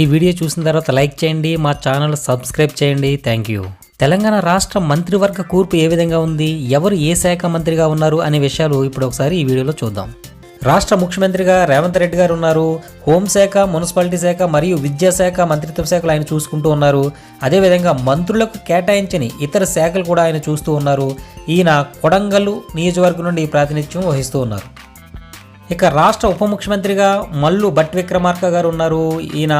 ఈ వీడియో చూసిన తర్వాత లైక్ చేయండి మా ఛానల్ సబ్స్క్రైబ్ చేయండి. థ్యాంక్ యూ తెలంగాణ రాష్ట్ర మంత్రివర్గ కూర్పు ఏ విధంగా ఉంది? ఎవరు ఏ శాఖ మంత్రిగా ఉన్నారు అనే విషయాలు ఇప్పుడు ఒకసారి ఈ వీడియోలో చూద్దాం. రాష్ట్ర ముఖ్యమంత్రిగా రేవంత్ రెడ్డి గారు ఉన్నారు. హోంశాఖ మున్సిపాలిటీ శాఖ మరియు విద్యాశాఖ మంత్రిత్వ శాఖలు ఆయన చూసుకుంటూ ఉన్నారు. అదేవిధంగా మంత్రులకు కేటాయించని ఇతర శాఖలు కూడా ఆయన చూస్తూ ఉన్నారు. ఈయన కొడంగల్ నియోజకవర్గం నుండి ప్రాతినిధ్యం వహిస్తూ ఉన్నారు. ఇక రాష్ట్ర ఉప ముఖ్యమంత్రిగా మల్లు భట్ విక్రమార్క గారు ఉన్నారు. ఈయన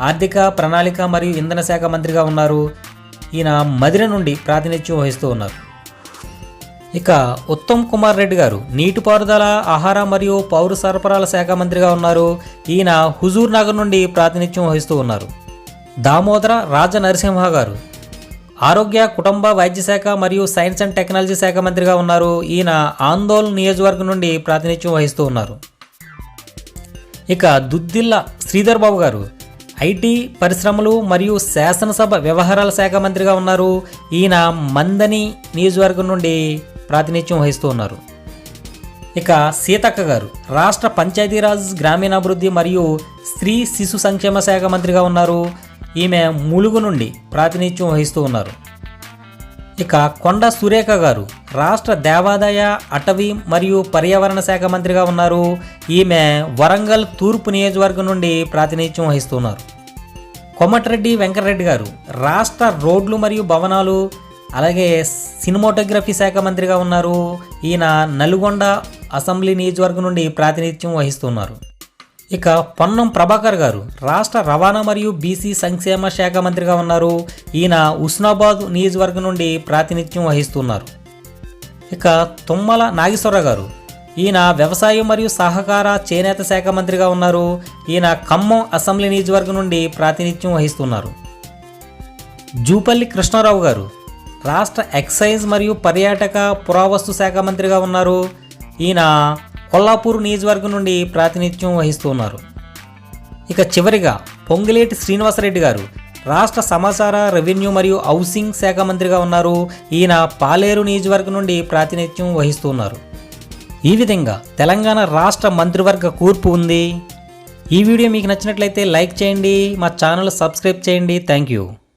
ఆర్థిక ప్రణాళిక మరియు ఇంధన శాఖ మంత్రిగా ఉన్నారు. ఈయన మదిర నుండి ప్రాతినిధ్యం వహిస్తూ ఉన్నారు. ఇక ఉత్తమ్ కుమార్ రెడ్డి గారు నీటిపారుదల ఆహార మరియు పౌర సరఫరాల శాఖ మంత్రిగా ఉన్నారు. ఈయన హుజూర్ నగర్ నుండి ప్రాతినిధ్యం వహిస్తూ ఉన్నారు. దామోదర రాజ నరసింహ గారు ఆరోగ్య కుటుంబ వైద్య శాఖ మరియు సైన్స్ అండ్ టెక్నాలజీ శాఖ మంత్రిగా ఉన్నారు. ఈయన ఆందోళన్ నియోజకవర్గం నుండి ప్రాతినిధ్యం వహిస్తూ ఉన్నారు. ఇక దుద్దిల్ల శ్రీధర్ బాబు గారు ఐటీ పరిశ్రమలు మరియు శాసనసభ వ్యవహారాల శాఖ మంత్రిగా ఉన్నారు. ఈయన మందని నియోజకవర్గం నుండి ప్రాతినిధ్యం వహిస్తూ ఉన్నారు. ఇక సీతక్క గారు రాష్ట్ర పంచాయతీరాజ్ గ్రామీణాభివృద్ధి మరియు స్త్రీ శిశు సంక్షేమ శాఖ మంత్రిగా ఉన్నారు. ఈమె ములుగు నుండి ప్రాతినిధ్యం వహిస్తూ ఉన్నారు. ఇక కొండ సురేఖ గారు రాష్ట్ర దేవాదాయ అటవీ మరియు పర్యావరణ శాఖ మంత్రిగా ఉన్నారు. ఈమె వరంగల్ తూర్పు నియోజకవర్గం నుండి ప్రాతినిధ్యం వహిస్తున్నారు. కొమటిరెడ్డి వెంకటరెడ్డి గారు రాష్ట్ర రోడ్లు మరియు భవనాలు అలాగే సినిమాటోగ్రఫీ శాఖ మంత్రిగా ఉన్నారు. ఈయన నల్గొండ అసెంబ్లీ నియోజకవర్గం నుండి ప్రాతినిధ్యం వహిస్తున్నారు. ఇక పొన్నం ప్రభాకర్ గారు రాష్ట్ర రవాణా మరియు బీసీ సంక్షేమ శాఖ మంత్రిగా ఉన్నారు. ఈయన ఉస్నాబాద్ నియోజకవర్గం నుండి ప్రాతినిధ్యం వహిస్తున్నారు. ఇక తుమ్మల నాగేశ్వరరావు గారు ఈయన వ్యవసాయం మరియు సహకార చేనేత శాఖ మంత్రిగా ఉన్నారు. ఈయన ఖమ్మం అసెంబ్లీ నియోజకవర్గం నుండి ప్రాతినిధ్యం వహిస్తున్నారు. జూపల్లి కృష్ణారావు గారు రాష్ట్ర ఎక్సైజ్ మరియు పర్యాటక పురావస్తు శాఖ మంత్రిగా ఉన్నారు. ఈయన కొల్లాపూర్ నియోజకవర్గం నుండి ప్రాతినిధ్యం వహిస్తున్నారు. ఇక చివరిగా పొంగిలేటి శ్రీనివాసరెడ్డి గారు రాష్ట్ర సమాచార రెవెన్యూ మరియు హౌసింగ్ శాఖ మంత్రిగా ఉన్నారు. ఈయన పాలేరు నియోజకవర్గం నుండి ప్రాతినిధ్యం వహిస్తున్నారు. ఈ విధంగా తెలంగాణ రాష్ట్ర మంత్రివర్గ కూర్పు ఉంది. ఈ వీడియో మీకు నచ్చినట్లయితే లైక్ చేయండి. మా ఛానల్ సబ్స్క్రైబ్ చేయండి. Thank you.